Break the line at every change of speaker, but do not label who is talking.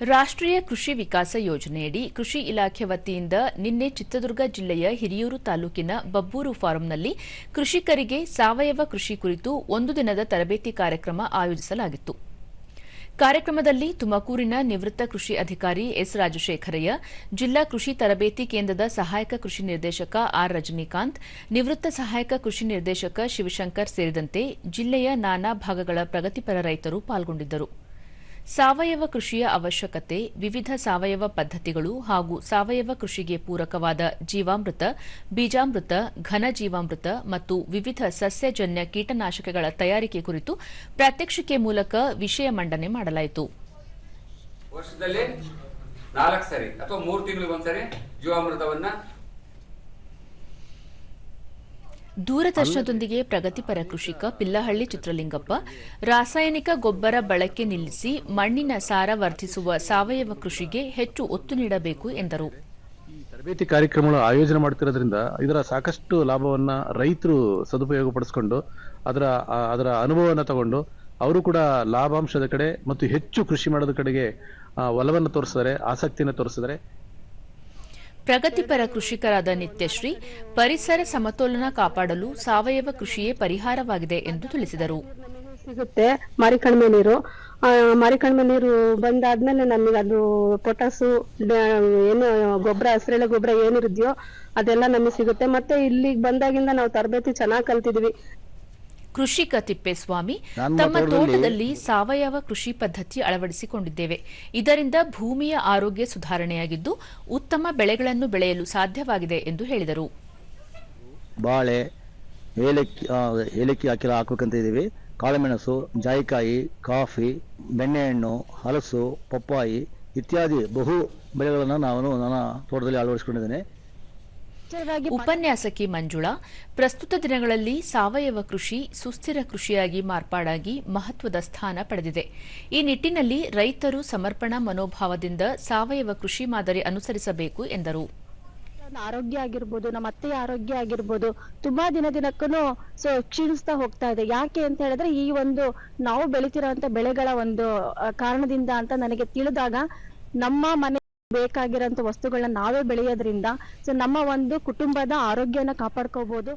ರಾಷ್ಟ್ರೀಯ ಕೃಷಿ ವಿಕಾಸ ಯೋಜನೆಯಡಿ ಕೃಷಿ ಇಲಾಖೆ ವತಿಯಿಂದ ನಿನ್ನೆ ಚಿತ್ರದುರ್ಗ ಜಿಲ್ಲೆಯ ಹಿರಿಯೂರು ತಾಲೂಕಿನ ಬಬ್ಬೂರು ಫಾರಂನಲ್ಲಿ ಕೃಷಿಕರಿಗೆ ಸಾವಯವ ಕೃಷಿ ಕುರಿತು ಒಂದು ದಿನದ ತರಬೇತಿ ಕಾರ್ಯಕ್ರಮ ಆಯೋಜಿಸಲಾಗಿತ್ತು. ಕಾರ್ಯಕ್ರಮದಲ್ಲಿ ತುಮಕೂರಿನ ನಿವೃತ್ತ ಕೃಷಿ ಅಧಿಕಾರಿ ಎಸ್ ರಾಜಶೇಖರಯ್ಯ, ಜಿಲ್ಲಾ ಕೃಷಿ ತರಬೇತಿ ಕೇಂದ್ರದ ಸಹಾಯಕ ಕೃಷಿ ನಿರ್ದೇಶಕ ಆರ್ ರಜನಿಕಾಂತ್, ನಿವೃತ್ತ ಸಹಾಯಕ ಕೃಷಿ ನಿರ್ದೇಶಕ ಶಿವಶಂಕರ್ ಸೇರಿದಂತೆ ಜಿಲ್ಲೆಯ ನಾನಾ ಭಾಗಗಳ ಪ್ರಗತಿಪರ ರೈತರು ಪಾಲ್ಗೊಂಡಿದ್ದರು. ಸಾವಯವ ಕೃಷಿಯ ಅವಶ್ಯಕತೆ, ವಿವಿಧ ಸಾವಯವ ಪದ್ಧತಿಗಳು ಹಾಗೂ ಸಾವಯವ ಕೃಷಿಗೆ ಪೂರಕವಾದ ಜೀವಾಮೃತ, ಬೀಜಾಮೃತ, ಘನ ಜೀವಾಮೃತ ಮತ್ತು ವಿವಿಧ ಸಸ್ಯಜನ್ಯ ಕೀಟನಾಶಕಗಳ ತಯಾರಿಕೆ ಕುರಿತು ಪ್ರಾತ್ಯಕ್ಷಿಕೆ ಮೂಲಕ ವಿಷಯ ಮಂಡನೆ ಮಾಡಲಾಯಿತು.
ವರ್ಷದಲ್ಲಿ ನಾಲ್ಕು ಸರಿ ಅಥವಾ ಮೂರು ತಿಂಗಳಿಗೆ ಒಂದ್ಸರಿ ಜೀವಾಮೃತವನ್ನ
ದೂರದರ್ಶನದೊಂದಿಗೆ ಪ್ರಗತಿಪರ ಕೃಷಿಕ ಪಿಲ್ಲಹಳ್ಳಿ ಚಿತ್ರಲಿಂಗಪ್ಪ, ರಾಸಾಯನಿಕ ಗೊಬ್ಬರ ಬಳಕೆ ನಿಲ್ಲಿಸಿ ಮಣ್ಣಿನ ಸಾರ ವರ್ಧಿಸುವ ಸಾವಯವ ಕೃಷಿಗೆ ಹೆಚ್ಚು ಒತ್ತು ನೀಡಬೇಕು ಎಂದರು.
ತರಬೇತಿ ಕಾರ್ಯಕ್ರಮಗಳು ಆಯೋಜನೆ ಮಾಡ್ತಿರೋದ್ರಿಂದ ಇದರ ಸಾಕಷ್ಟು ಲಾಭವನ್ನ ರೈತರು ಸದುಪಯೋಗ ಪಡಿಸಿಕೊಂಡು ಅದರ ಅದರ ಅನುಭವನ ತಗೊಂಡು ಅವರು ಕೂಡ ಲಾಭಾಂಶದ ಕಡೆ ಮತ್ತು ಹೆಚ್ಚು ಕೃಷಿ ಮಾಡೋದ ಕಡೆಗೆ ಒಲವನ್ನು ತೋರಿಸಿದರೆ ಆಸಕ್ತಿಯನ್ನು ತೋರಿಸಿದರೆ
ಪ್ರಗತಿಪರ ಕೃಷಿಕರಾದ ನಿತ್ಯಶ್ರೀ, ಪರಿಸರ ಸಮತೋಲನ ಕಾಪಾಡಲು ಸಾವಯವ ಕೃಷಿಯೇ ಪರಿಹಾರವಾಗಿದೆ ಎಂದು ತಿಳಿಸಿದರು.
ಸಿಗುತ್ತೆ. ಮಾರಿಕಣ್ಮೆ ನೀರು. ಮಾರಿಕಣಿಮೆ ನೀರು ಬಂದಾದ್ಮೇಲೆ ನಮಗೆ ಅದು ಪೊಟಾಸು ಏನು ಗೊಬ್ಬರ ಹಸಿರೆಳೆ ಗೊಬ್ಬರ ಏನಿರುದ್ಯೋ ಅದೆಲ್ಲ ನಮಗೆ ಸಿಗುತ್ತೆ. ಮತ್ತೆ ಇಲ್ಲಿಗೆ ಬಂದಾಗಿಂದ ನಾವು ತರಬೇತಿ ಚೆನ್ನಾಗಿ ಕಲ್ತಿದ್ವಿ.
ಕೃಷಿಕ ತಿಪ್ಪೇಸ್ವಾಮಿ ತಮ್ಮ
ತೋಟದಲ್ಲಿ-
ಸಾವಯವ ಕೃಷಿ ಪದ್ಧತಿ ಅಳವಡಿಸಿಕೊಂಡಿದ್ದೇವೆ. ಇದರಿಂದ ಭೂಮಿಯ ಆರೋಗ್ಯ ಸುಧಾರಣೆಯಾಗಿದ್ದು ಉತ್ತಮ ಬೆಳೆಗಳನ್ನು ಬೆಳೆಯಲು ಸಾಧ್ಯವಾಗಿದೆ ಎಂದು ಹೇಳಿದರು.
ಬಾಳೆ ಏಲಕ್ಕಿ ಏಲಕ್ಕಿ ಹಾಕಿ ಹಾಕಬೇಕಂತ ಇದ್ದೀವಿ. ಕಾಳುಮೆಣಸು ಜಾಯಿಕಾಯಿ ಕಾಫಿ ಬೆಣ್ಣೆಹಣ್ಣು ಹಲಸು ಪಪ್ಪಾಯಿ ಇತ್ಯಾದಿ ಬಹು ಬೆಳೆಗಳನ್ನು ನಾನು ನನ್ನ ತೋಟದಲ್ಲಿ ಅಳವಡಿಸಿಕೊಂಡಿದ್ದೇನೆ.
ಉಪನ್ಯಾಸಕಿ ಮಂಜುಳಾ ಪ್ರಸ್ತುತ ದಿನಗಳಲ್ಲಿ ಸಾವಯವ ಕೃಷಿ ಸುಸ್ಥಿರ ಕೃಷಿಯಾಗಿ ಮಾರ್ಪಾಡಾಗಿ ಮಹತ್ವದ ಸ್ಥಾನ ಪಡೆದಿದೆ. ಈ ನಿಟ್ಟಿನಲ್ಲಿ ರೈತರು ಸಮರ್ಪಣಾ ಮನೋಭಾವದಿಂದ ಸಾವಯವ ಕೃಷಿ ಮಾದರಿ ಅನುಸರಿಸಬೇಕು ಎಂದರು.
ಆರೋಗ್ಯ ಆಗಿರ್ಬೋದು ನಮ್ಮ ಅತ್ತೆಯ ಆರೋಗ್ಯ ಆಗಿರ್ಬೋದು ತುಂಬಾ ದಿನ ದಿನಕ್ಕೂ ಸೊ ಕ್ಷೀಣಿಸ್ತಾ ಹೋಗ್ತಾ ಇದೆ. ಯಾಕೆ ಅಂತ ಹೇಳಿದ್ರೆ ಈ ಒಂದು ನಾವು ಬೆಳಿತಿರೋ ಬೆಳೆಗಳ ಒಂದು ಕಾರಣದಿಂದ ಅಂತ ನನಗೆ ತಿಳಿದಾಗ ನಮ್ಮ ಮನೆ ಬೇಕಾಗಿರೋಂತ ವಸ್ತುಗಳನ್ನ ನಾವೇ ಬೆಳೆಯೋದ್ರಿಂದ ಸೊ ನಮ್ಮ ಒಂದು ಕುಟುಂಬದ ಆರೋಗ್ಯನ ಕಾಪಾಡ್ಕೋಬಹುದು